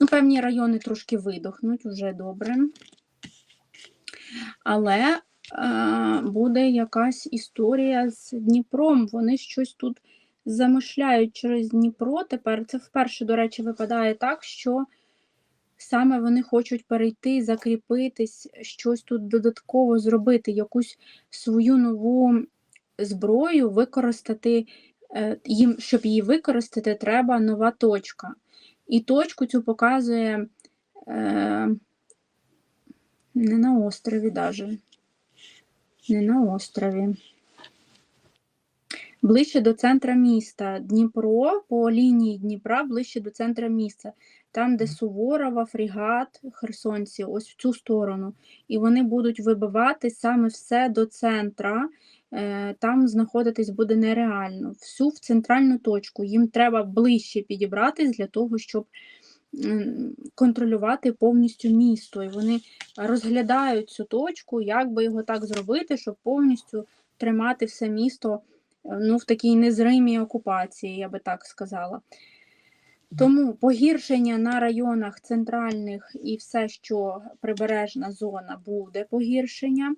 Ну, певні райони трошки видохнуть, вже добре. Але е, буде якась історія з Дніпром. Вони щось тут замишляють через Дніпро. Тепер це вперше, до речі, випадає так, що саме вони хочуть перейти, закріпитись, щось тут додатково зробити, якусь свою нову зброю використати. е, Їм, щоб її використати, треба нова точка. І точку цю показує е, не на острові даже. Не на острові. Ближче до центра міста. Дніпро по лінії Дніпра ближче до центра міста. Там, де Суворова, фрігат, херсонці, ось в цю сторону. І вони будуть вибивати саме все до центра. Е, Там знаходитись буде нереально. Всю в центральну точку. Їм треба ближче підібратись для того, щоб контролювати повністю місто. І вони розглядають цю точку, як би його так зробити, щоб повністю тримати все місто е, ну, в такій незримій окупації, я би так сказала. Тому погіршення на районах центральних і все, що прибережна зона, буде погіршення.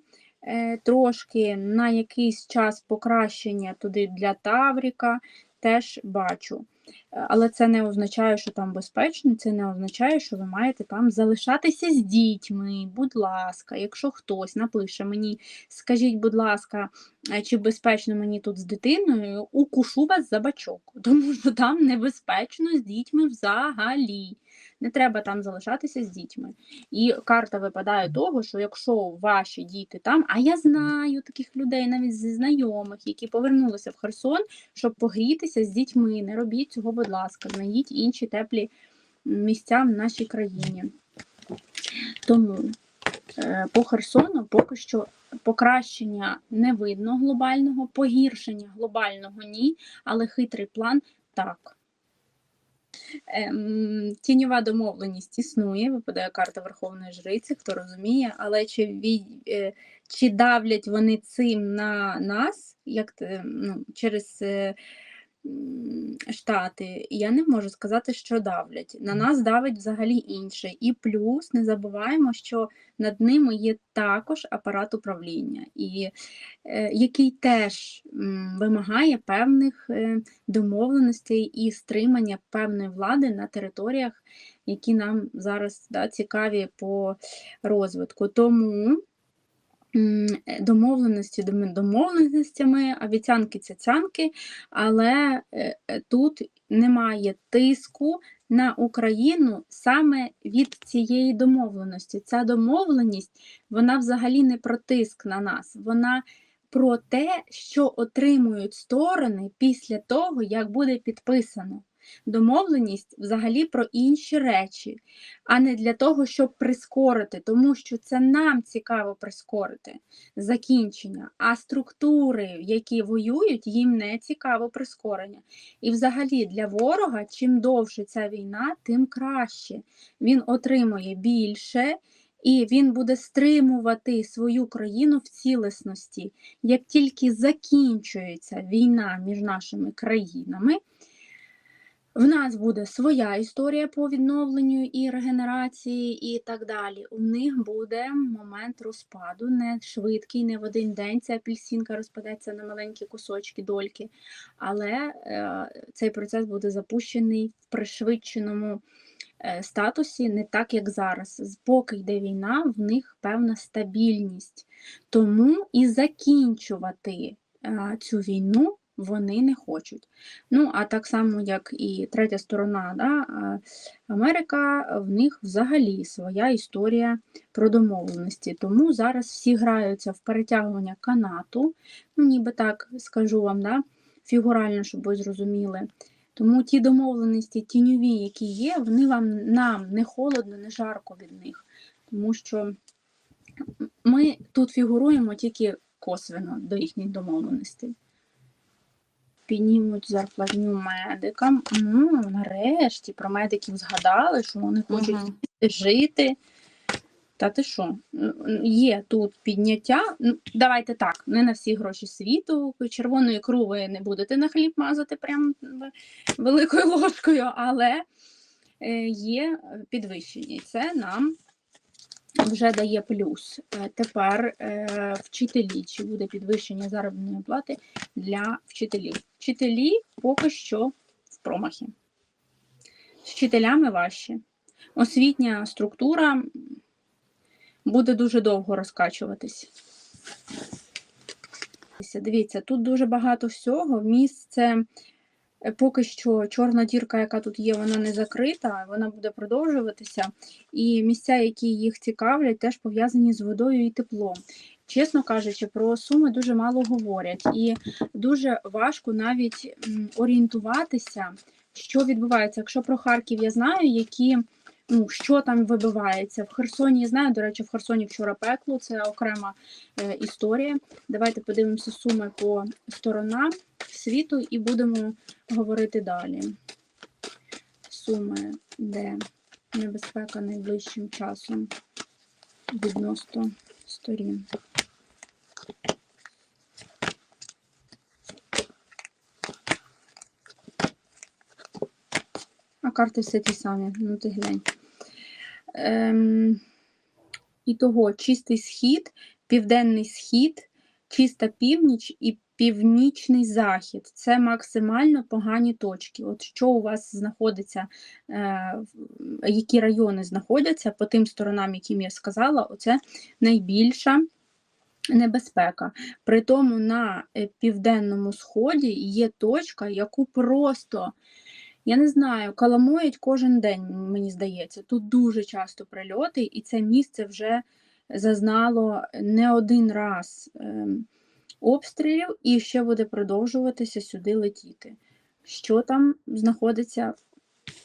Е, Трошки на якийсь час покращення туди для Тавріка теж бачу. Е, Але це не означає, що там безпечно, це не означає, що ви маєте там залишатися з дітьми. Будь ласка, якщо хтось напише мені, скажіть, будь ласка, е, чи безпечно мені тут з дитиною, укушу вас за бачок, тому що там небезпечно з дітьми взагалі. Не треба там залишатися з дітьми. І карта випадає того, що якщо ваші діти там, а я знаю таких людей, навіть зі знайомих, які повернулися в Херсон, щоб погрітися з дітьми. Не робіть цього, будь ласка, знайдіть інші теплі місця в нашій країні. Тому е, по Херсону поки що покращення не видно глобального, погіршення глобального ні, але хитрий план так. Ем, Тіньова домовленість існує, випадає карта Верховної Жриці, хто розуміє, але чи, від, е, чи давлять вони цим на нас, як ну, через е, Штати, я не можу сказати, що давлять. На нас давить взагалі інше. І плюс не забуваємо, що над ними є також апарат управління, і, е, який теж м, вимагає певних е, домовленостей і стримання певної влади на територіях, які нам зараз да, цікаві по розвитку. Тому домовленості домовленостями, обіцянки цяцянки, але е, е, тут немає тиску на Україну саме від цієї домовленості. Ця домовленість вона взагалі не про тиск на нас, вона про те, що отримують сторони після того, як буде підписано. Домовленість взагалі про інші речі, а не для того, щоб прискорити, тому що це нам цікаво прискорити закінчення, а структури, які воюють, їм не цікаво прискорення. І взагалі для ворога, чим довше ця війна, тим краще. Він отримує більше. І він буде стримувати свою країну в цілісності. Як тільки закінчується війна між нашими країнами, в нас буде своя історія по відновленню і регенерації, і так далі. У них буде момент розпаду, не швидкий, не в один день. Ця апельсинка розпадеться на маленькі кусочки, дольки. Але е, цей процес буде запущений в пришвидшеному е, статусі, не так, як зараз. Поки йде війна, в них певна стабільність. Тому і закінчувати е, цю війну вони не хочуть. Ну, а так само, як і третя сторона, да, Америка, в них взагалі своя історія про домовленості. Тому зараз всі граються в перетягування канату, ну, ніби так скажу вам, да, фігурально, щоб ви зрозуміли. Тому ті домовленості тіньові, які є, вони вам нам не холодно, не жарко від них. Тому що ми тут фігуруємо тільки косвенно до їхніх домовленостей піднімуть зарплатню медикам. Ну, нарешті про медиків згадали, що вони хочуть Мгм. жити. Та ти що? Є тут підняття. Ну, давайте так, не на всі гроші світу. Червоної ікру ви не будете на хліб мазати прям великою ложкою, але е, є підвищення. І це нам вже дає плюс. Е, Тепер е, вчителі, чи буде підвищення заробітної плати для вчителів. Вчителі поки що в промахі. З вчителями важче. Освітня структура буде дуже довго розкачуватись. Дивіться, тут дуже багато всього. Місце поки що чорна дірка, яка тут є, вона не закрита, вона буде продовжуватися. І місця, які їх цікавлять, теж пов'язані з водою і теплом. Чесно кажучи, про суми дуже мало говорять, і дуже важко навіть орієнтуватися, що відбувається. Якщо про Харків я знаю, які ну, що там вибивається. В Херсоні знаю, до речі, в Херсоні вчора пекло, це окрема е, історія. Давайте подивимося суми по сторонам світу і будемо говорити далі. Суми, де небезпека найближчим часом відносно сторін. Карти все ті самі, ну ти глянь. Ем, і того чистий схід, південний схід, чиста північ і північний захід. Це максимально погані точки. От що у вас знаходиться, е, які райони знаходяться по тим сторонам, яким я сказала, оце найбільша небезпека. При тому на е, південному сході є точка, яку просто. Я не знаю, каламують кожен день, мені здається. Тут дуже часто прильоти, і це місце вже зазнало не один раз ем, обстрілів і ще буде продовжуватися сюди летіти. Що там знаходиться?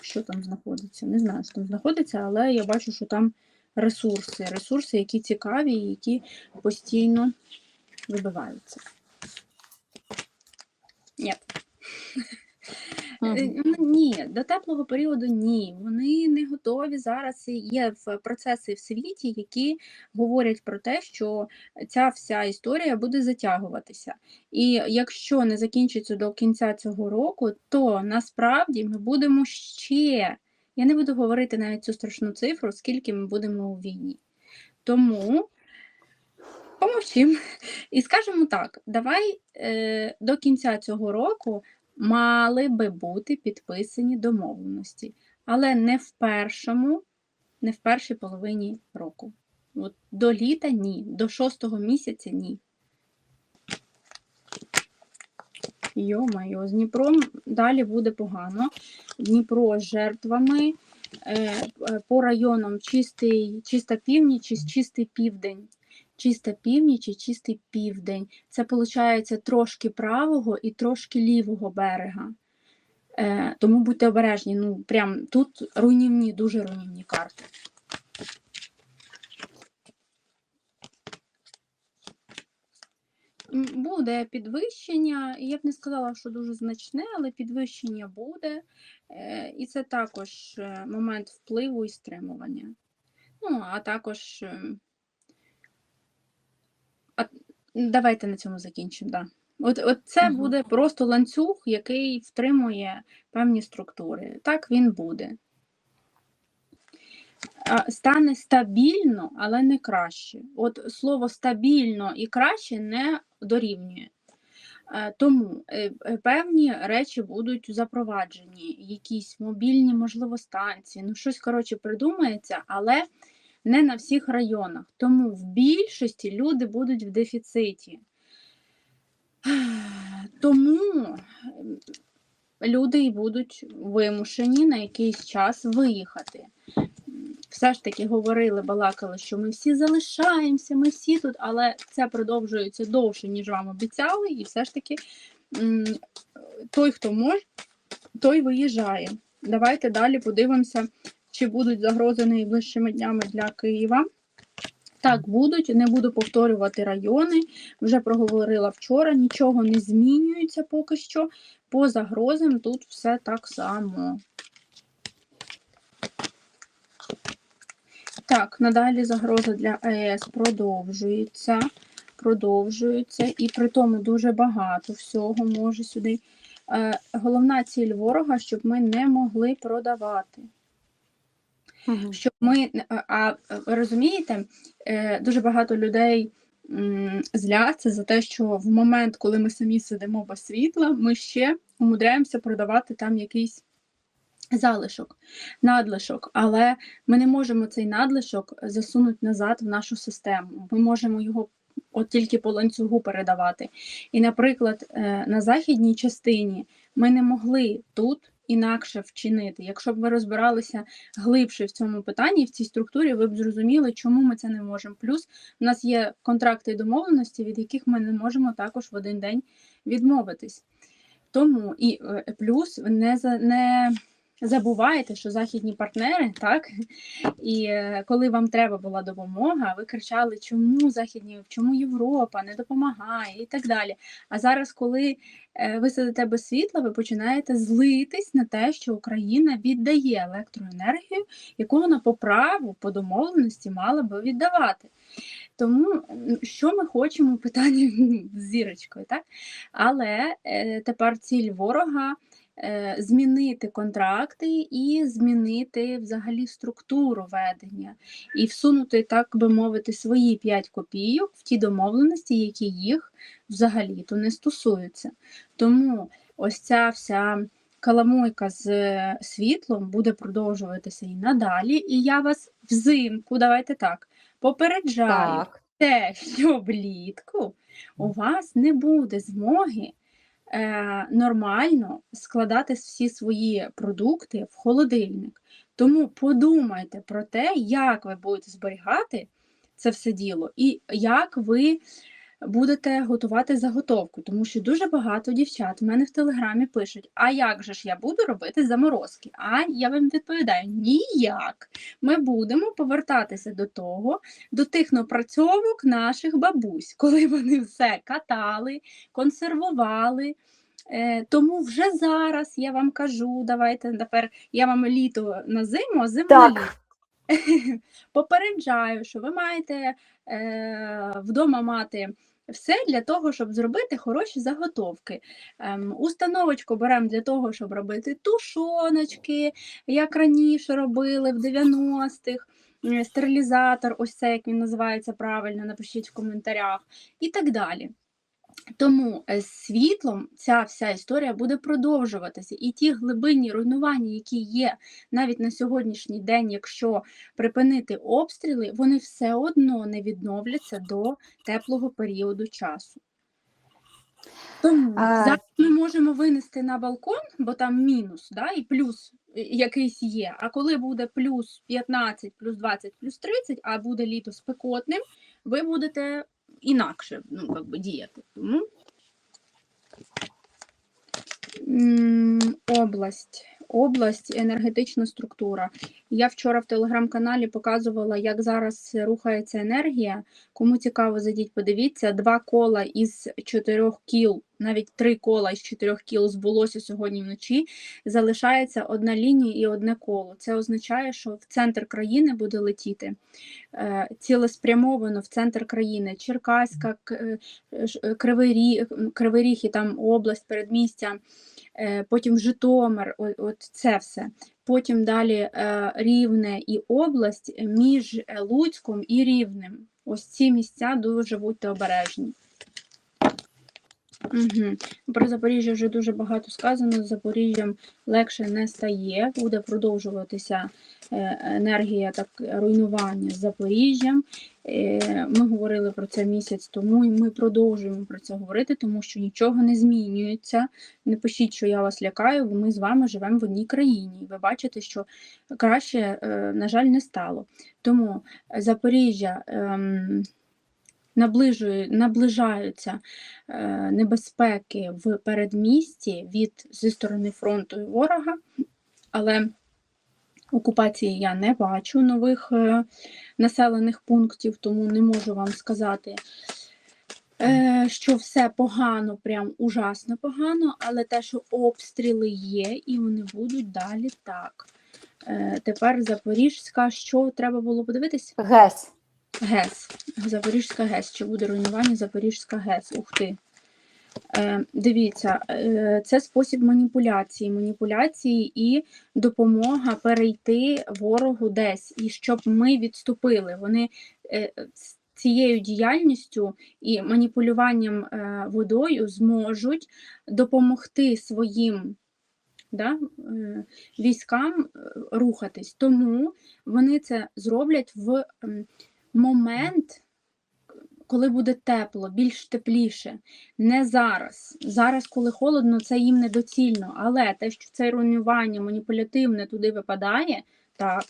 Що там знаходиться? Не знаю, що там знаходиться, але я бачу, що там ресурси. Ресурси, які цікаві і які постійно вибиваються. Ні. Ну, Ні, до теплого періоду ні. Вони не готові зараз. Є в процеси в світі, які говорять про те, що ця вся історія буде затягуватися. І якщо не закінчиться до кінця цього року, то насправді ми будемо ще. Я не буду говорити навіть цю страшну цифру, скільки ми будемо у війні. Тому помовчимо і скажемо так: давай е, до кінця цього року мали би бути підписані домовленості, але не в першому, не в першій половині року. От до літа ні, до шостого місяця ні. Йо-майо, з Дніпром далі буде погано. Дніпро з жертвами е, е, по районам чистий, чиста північ чистий південь. Чиста північ і чистий південь. Це виходить трошки правого і трошки лівого берега. Е, тому будьте обережні. Ну, прям тут руйнівні, дуже руйнівні карти. Буде підвищення, я б не сказала, що дуже значне, але підвищення буде. Е, І це також е, момент впливу і стримування. Ну, а також. Давайте на цьому закінчимо. Да. От, от це Мгм. буде просто ланцюг, який втримує певні структури. Так він буде. Стане стабільно, але не краще. От слово стабільно і краще не дорівнює. Тому е, е, певні речі будуть запроваджені, якісь мобільні, можливо, станції, ну щось коротше придумається, але не на всіх районах. Тому в більшості люди будуть в дефіциті. Тому люди і будуть вимушені на якийсь час виїхати. Все ж таки говорили, балакали, що ми всі залишаємося, ми всі тут, але це продовжується довше, ніж вам обіцяли, і все ж таки той, хто може, той виїжджає. Давайте далі подивимося, чи будуть загрози найближчими днями для Києва. Так, будуть, не буду повторювати райони. Вже проговорила вчора, нічого не змінюється поки що. По загрозам тут все так само. Так, надалі загроза для АЕС продовжується. Продовжується, і при тому дуже багато всього може сюди. Е, головна ціль ворога, щоб ми не могли продавати. Мгм. щоб ми а, а розумієте, е, дуже багато людей зляться за те, що в момент, коли ми самі сидимо без світла, ми ще умудряємося продавати там якийсь залишок, надлишок, але ми не можемо цей надлишок засунути назад в нашу систему. Ми можемо його от тільки по ланцюгу передавати. І, наприклад, е, на західній частині ми не могли тут інакше вчинити. Якщо б ви розбиралися глибше в цьому питанні, в цій структурі, ви б зрозуміли, чому ми це не можемо. Плюс в нас є контракти і домовленості, від яких ми не можемо також в один день відмовитись. Тому і е, плюс не за не забувайте, що західні партнери, так і е, коли вам треба була допомога, ви кричали, чому західні, чому Європа не допомагає і так далі. А зараз, коли е, ви сидите без світла, ви починаєте злитись на те, що Україна віддає електроенергію, яку вона по праву, по домовленості мала би віддавати. Тому що ми хочемо в питанні з зірочкою, так? Але е, тепер ціль ворога змінити контракти і змінити взагалі структуру ведення, і всунути, так би мовити, свої 5 копійок в ті домовленості, які їх взагалі-то не стосуються. Тому ось ця вся каламойка з е, світлом буде продовжуватися і надалі. І я вас взимку, давайте так, попереджаю Так. те, що влітку у вас не буде змоги е, нормально складати всі свої продукти в холодильник. Тому подумайте про те, як ви будете зберігати це все діло, і як ви будете готувати заготовку. Тому що дуже багато дівчат в мене в телеграмі пишуть: А як же ж я буду робити заморозки? А я вам відповідаю: ніяк. Ми будемо повертатися до того, до тих напрацьовок наших бабусь, коли вони все катали, консервували. Е, Тому вже зараз я вам кажу, давайте тепер я вам літо на зиму, а зиму на літо. Попереджаю, що ви маєте е, вдома мати все для того, щоб зробити хороші заготовки. Ем, установочку беремо для того, щоб робити тушоночки, як раніше робили в 90-х. е, Стерилізатор, ось це як він називається правильно, напишіть в коментарях, і так далі. Тому е, з світлом ця вся історія буде продовжуватися. І ті глибинні руйнування, які є навіть на сьогоднішній день, якщо припинити обстріли, вони все одно не відновляться до теплого періоду часу. Тому А- зараз ми можемо винести на балкон, бо там мінус, да, і плюс е, якийсь є. А коли буде плюс 15, плюс 20, плюс 30, а буде літо спекотним, ви будете інакше ну, как би, діяти. Тому область. Область, енергетична структура. Я вчора в телеграм-каналі показувала, як зараз рухається енергія. Кому цікаво, зайдіть, подивіться. Два кола із чотирьох кіл, навіть три кола із чотирьох кіл збулося сьогодні вночі. Залишається одна лінія і одне коло. Це означає, що в центр країни буде летіти е, цілеспрямовано в центр країни. Черкаська, е, е, Кривий Ріг, Кривий Ріг і там область, передмістя потім Житомир, от це все. Потім далі е, Рівне і область е, між е, Луцьком і Рівнем. Ось ці місця дуже будьте обережні. Угу. Про Запоріжжя вже дуже багато сказано. З Запоріжжям легше не стає, буде продовжуватися е, енергія так руйнування з Запоріжжям. Е, Ми говорили про це місяць тому, і ми продовжуємо про це говорити, тому що нічого не змінюється. Не пишіть, що я вас лякаю, бо ми з вами живемо в одній країні. І ви бачите, що краще, е, на жаль, не стало. Тому Запоріжжя. Наближаються е, небезпеки в передмісті від зі сторони фронту і ворога, але окупації я не бачу нових е, населених пунктів, тому не можу вам сказати, е, що все погано, прям ужасно погано, але те, що обстріли є, і вони будуть далі так. Тепер Запорізька, що треба було подивитись? ГЕС. ГЕС. Запорізька ГЕС. Чи буде руйнування Запорізька ГЕС? Ух ти. Е, Дивіться, е, це спосіб маніпуляції, маніпуляції і допомога перейти ворогу десь, і щоб ми відступили. Вони е, цією діяльністю і маніпулюванням е, водою зможуть допомогти своїм да, е, військам е, рухатись. Тому вони це зроблять в м, момент, коли буде тепло, більш тепліше. Не зараз. Зараз, коли холодно, це їм недоцільно. Але те, що це руйнування маніпулятивне туди випадає, так.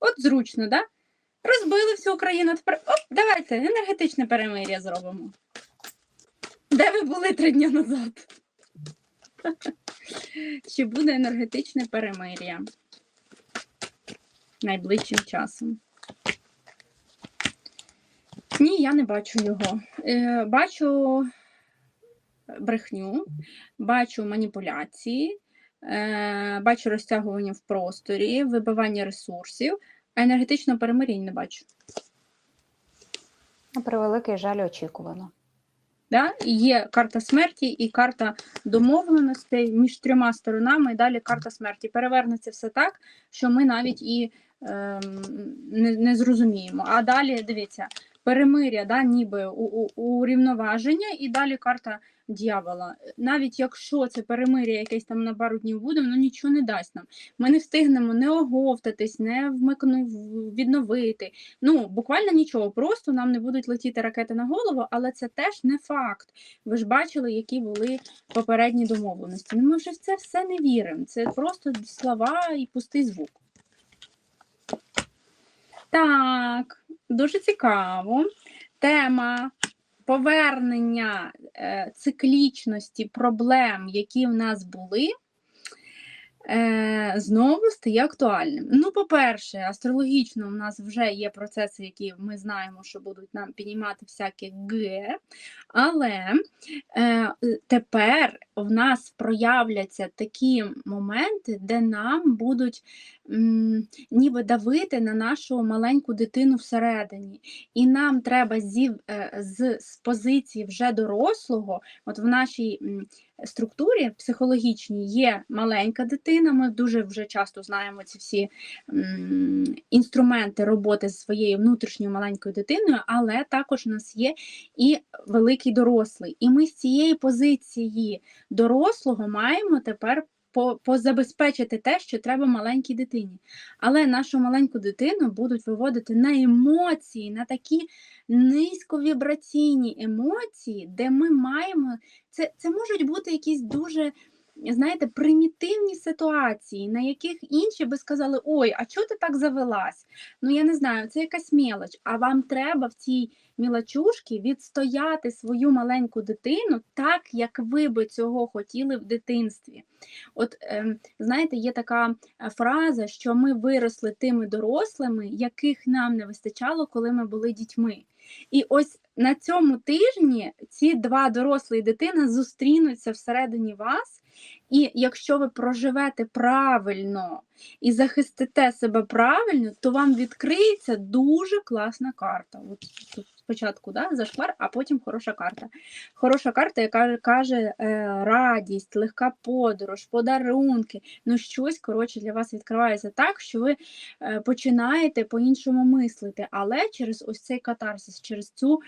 От зручно, да? Розбили всю Україну. Тепер оп, давайте енергетичне перемир'я зробимо. Де ви були три дні назад? Чи буде енергетичне перемир'я найближчим часом? Ні, я не бачу його. Е, бачу брехню, бачу маніпуляції, е, бачу розтягування в просторі, вибивання ресурсів, а енергетичного перемир'я не бачу. На превеликий жаль, очікувано. Да? І Є карта смерті і карта домовленостей між трьома сторонами, і далі карта смерті. Перевернеться все так, що ми навіть і не, не зрозуміємо. А далі дивіться, перемиря, да, ніби урівноваження, і далі карта дьявола. Навіть якщо це перемиря якесь там на пару днів буде, воно нічого не дасть нам. Ми не встигнемо не оговтатись, не вмикнув відновити. Ну, буквально нічого, просто нам не будуть летіти ракети на голову, але це теж не факт. Ви ж бачили, які були попередні домовленості. Ну, ми вже в це все не віримо. Це просто слова і пустий звук. Так, дуже цікаво. Тема повернення е, циклічності проблем, які в нас були, е, знову стає актуальним. Ну, по-перше, астрологічно у нас вже є процеси, які ми знаємо, що будуть нам піднімати всяке Г, але е, тепер в нас проявляться такі моменти, де нам будуть м, ніби давити на нашу маленьку дитину всередині. І нам треба зі, е, з, з позиції вже дорослого, от в нашій структурі психологічній є маленька дитина. Ми дуже вже часто знаємо ці всі інструменти роботи зі своєю внутрішньою маленькою дитиною, але також у нас є і великий дорослий. І ми з цієї позиції дорослого маємо тепер по- позабезпечити те, що треба маленькій дитині. Але нашу маленьку дитину будуть виводити на емоції, на такі низьковібраційні емоції, де ми маємо. Це, це можуть бути якісь дуже. Знаєте, примітивні ситуації, на яких інші би сказали: Ой, а чого ти так завелась? Ну я не знаю, це якась мелоч. А вам треба в цій мілочушки відстояти свою маленьку дитину так, як ви би цього хотіли в дитинстві. От ем, знаєте, є така е, фраза, що ми виросли тими дорослими, яких нам не вистачало, коли ми були дітьми. І ось на цьому тижні ці два дорослі і дитина зустрінуться всередині вас. І якщо ви проживете правильно і захистите себе правильно, то вам відкриється дуже класна карта. От спочатку да, зашквар, а потім хороша карта. Хороша карта, яка каже е, радість, легка подорож, подарунки. Ну, щось коротше для вас відкривається так, що ви е, починаєте по-іншому мислити. Але через ось цей катарсис, через цю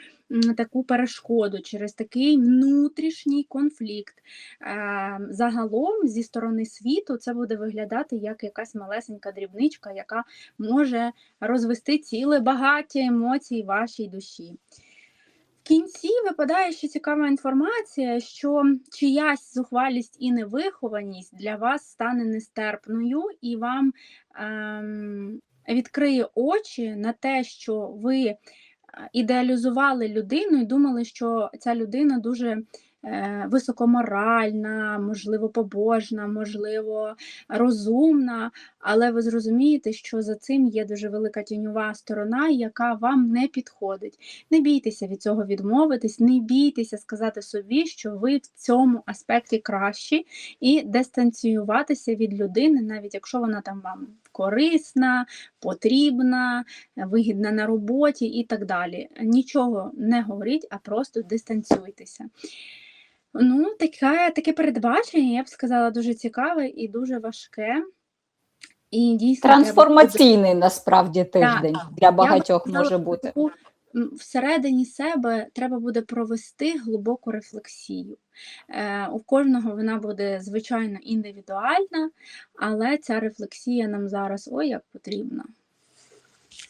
таку перешкоду, через такий внутрішній конфлікт. Е, загалом зі сторони світу це буде виглядати як якась малесенька дрібничка, яка може розвести ціле багаття емоцій вашій душі. В кінці випадає ще цікава інформація, що чиясь зухвалість і невихованість для вас стане нестерпною і вам ем, відкриє очі на те, що ви ідеалізували людину і думали, що ця людина дуже високоморальна, можливо, побожна, можливо, розумна, але ви зрозумієте, що за цим є дуже велика тіньова сторона, яка вам не підходить. Не бійтеся від цього відмовитись, не бійтеся сказати собі, що ви в цьому аспекті кращі, і дистанціюватися від людини, навіть якщо вона там вам корисна, потрібна, вигідна на роботі і так далі. Нічого не говоріть, а просто дистанціюйтеся. Ну, таке, таке передбачення, я б сказала, дуже цікаве і дуже важке. І дійсно треба Трансформаційний насправді тиждень для багатьох сказала, може бути. всередині себе треба буде провести глибоку рефлексію. Е, у кожного вона буде звичайно індивідуальна, але ця рефлексія нам зараз ой як потрібна.